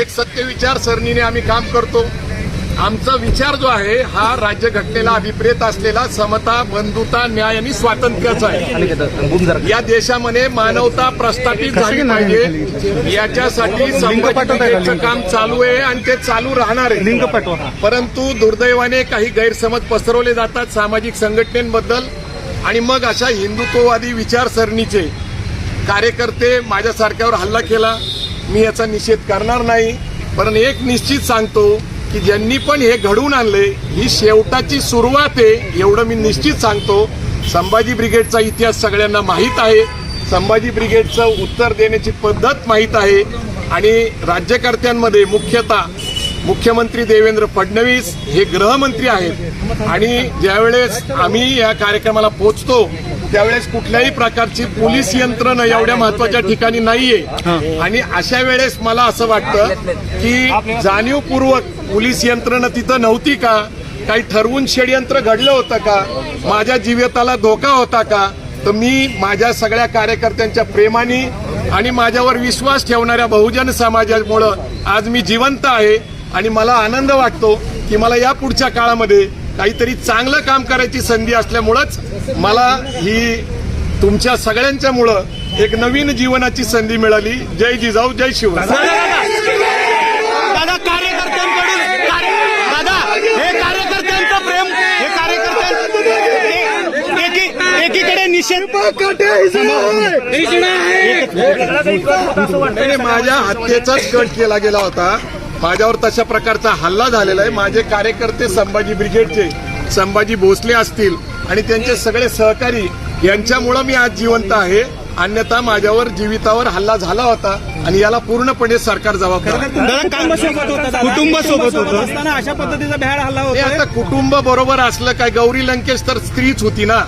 विचारसरणीने आम्ही काम करतो. आमचा विचार जो आहे हा राज्यघटनेला अभिप्रेत असलेला समता बंधुता न्याय आणि स्वातंत्र्याचा आहे. या देशामध्ये मानवता प्रस्थापित झाली पाहिजे. याच्यासाठी संघटनेचं काम चालू आहे आणि ते चालू राहणार आहे. पाठवा. परंतु दुर्दैवाने काही गैरसमज पसरवले जातात सामाजिक संघटनेबद्दल. आणि मग अशा हिंदुत्ववादी विचारसरणीचे कार्यकर्ते माझ्यासारख्यावर हल्ला केला. मी याचा निषेध करणार नाही पण एक निश्चित सांगतो की ज्यांनी पण हे घडवून आणले ही शेवटाची सुरुवात आहे एवढं मी निश्चित सांगतो. संभाजी ब्रिगेडचा इतिहास सगळ्यांना माहीत आहे. संभाजी ब्रिगेडचं उत्तर देण्याची पद्धत माहीत आहे. आणि राज्यकर्त्यांमध्ये मुख्यतः मुख्यमंत्री देवेंद्र फडणवीस हे गृहमंत्री आहेत. आणि ज्यावेळेस आम्ही या कार्यक्रमाला पोचतो त्यावेळेस कुठल्याही प्रकारची पोलीस यंत्रणा एवढ्या महत्त्वाच्या ठिकाणी नाहीये. आणि अशा वेळेस मला असं वाटतं की जाणीवपूर्वक पोलीस यंत्रणा तिथं नव्हती का? काही ठरवून षडयंत्र घडलं होतं का? माझ्या जीविताला धोका होता का? तर मी माझ्या सगळ्या कार्यकर्त्यांच्या प्रेमाने आणि माझ्यावर विश्वास ठेवणाऱ्या बहुजन समाजामुळं आज मी जिवंत आहे. आणि मला आनंद वाटतो की मला या पुढच्या काळामध्ये काहीतरी चांगलं काम करायची संधी असल्यामुळंच मला ही तुमच्या सगळ्यांच्यामुळं एक नवीन जीवनाची संधी मिळाली. जय जिजाऊ जय शिवराय दादा कार्यकर्त्यांकडून कार्य- दादा हे कार्यकर्त्यांचं प्रेम हे कार्यकर्त्यां एकीकडे निषेध माझ्या हत्येचाच कट केला गेला होता. माझ्यावर तशा प्रकारचा हल्ला झालेला आहे. माझे कार्यकर्ते संभाजी ब्रिगेडचे संभाजी भोसले असतील आणि त्यांचे सगळे सहकारी यांच्यामुळं मी आज जिवंत आहे. अन्यथा माझ्यावर जीवितावर हल्ला झाला होता आणि याला पूर्णपणे सरकार जबाबदार आहे. दादा काम सोबत होतं कुटुंब सोबत होतं. असताना अशा पद्धतीचा भ्याड हल्ला होता आता कुटुंब बरोबर असलं काय गौरी लंकेश तर स्त्रीच होती ना.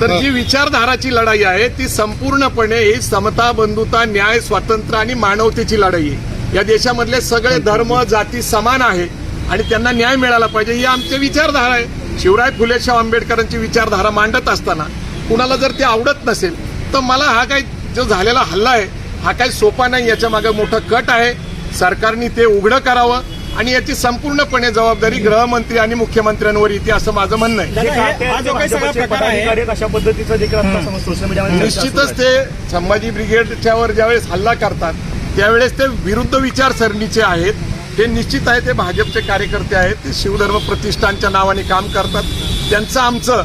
तर जी विचारधाराची लढाई आहे ती संपूर्णपणे ही समता बंधुता न्याय स्वातंत्र्य आणि मानवतेची लढाई आहे. या देशामधले सगळे धर्म जाती समान आहे आणि त्यांना न्याय मिळाला पाहिजे ही आमची विचारधारा आहे. शिवराय फुले शाह आंबेडकरांची विचारधारा मांडत असताना कुणाला जर ते आवडत नसेल तर मला हा काय जो झालेला हल्ला आहे हा काही सोपा नाही याच्या मागे मोठं कट आहे. सरकारने ते उघडं करावं आणि याची संपूर्णपणे जबाबदारी गृहमंत्री आणि मुख्यमंत्र्यांवर येते असं माझं म्हणणं आहे. दादा, जो काही सगळा प्रकार आहे अशा पद्धतीचं देखील आता समज सोशल मीडियावर निश्चितच ते संभाजी ब्रिगेडच्यावर ज्यावेळेस हल्ला करतात त्यावेळेस ते विरुद्ध विचारसरणीचे आहेत. ते निश्चित आहे ते भाजपचे कार्यकर्ते आहेत. ते शिवधर्म प्रतिष्ठानच्या नावाने काम करतात. त्यांचं आमचं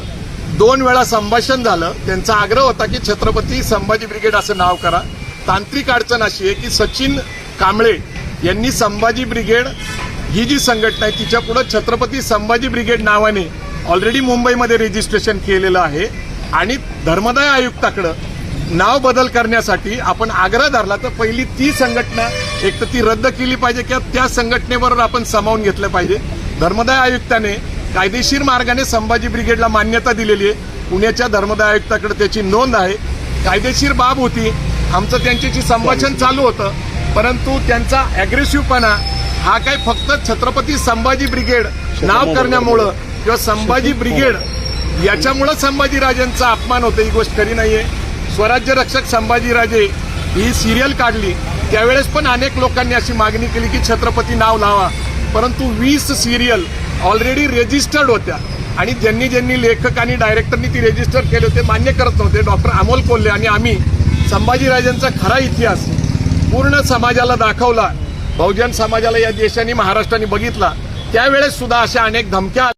दोन वेळा संभाषण झालं. त्यांचा आग्रह होता की छत्रपती संभाजी ब्रिगेड असं नाव करा. तांत्रिक अडचण अशी आहे की सचिन कांबळे यांनी संभाजी ब्रिगेड ही जी संघटना आहे तिच्या पुढं छत्रपती संभाजी ब्रिगेड नावाने ऑलरेडी मुंबईमध्ये रजिस्ट्रेशन केलेलं आहे. आणि धर्मदाय आयुक्ताकडं नाव बदल करण्यासाठी आपण आग्रह धरला तर पहिली ती संघटना एक तर ती रद्द केली पाहिजे किंवा त्या संघटनेबरोबर आपण सामावून घेतलं पाहिजे. धर्मदाय आयुक्ताने कायदेशीर मार्गाने संभाजी ब्रिगेडला मान्यता दिलेली आहे. पुण्याच्या धर्मदाय आयुक्ताकडे त्याची नोंद आहे. कायदेशीर बाब होती. आमचं त्यांच्याशी संभाषण चालू होतं. परंतु त्यांचा अग्रेसिव्हपणा हा काय फक्त छत्रपती संभाजी ब्रिगेड नाव करण्यामुळं किंवा संभाजी ब्रिगेड याच्यामुळं संभाजीराजांचा अपमान होतो ही गोष्ट खरी आहे स्वराज्य रक्षक संभाजीराजे ही सिरियल काढली. त्यावेळेस पण अनेक लोकांनी अशी मागणी केली की छत्रपती नाव लावा. परंतु वीस सिरियल ऑलरेडी रेजिस्टर्ड होत्या. आणि ज्यांनी ज्यांनी लेखक आणि डायरेक्टरनी ती रेजिस्टर केले होते मान्य करत नव्हते. डॉक्टर अमोल कोल्हे आणि आम्ही संभाजीराजांचा खरा इतिहास पूर्ण समाजाला दाखवला. बहुजन समाजाला या देशाने महाराष्ट्राने बघितला. त्यावेळेस सुद्धा अशा अनेक धमक्या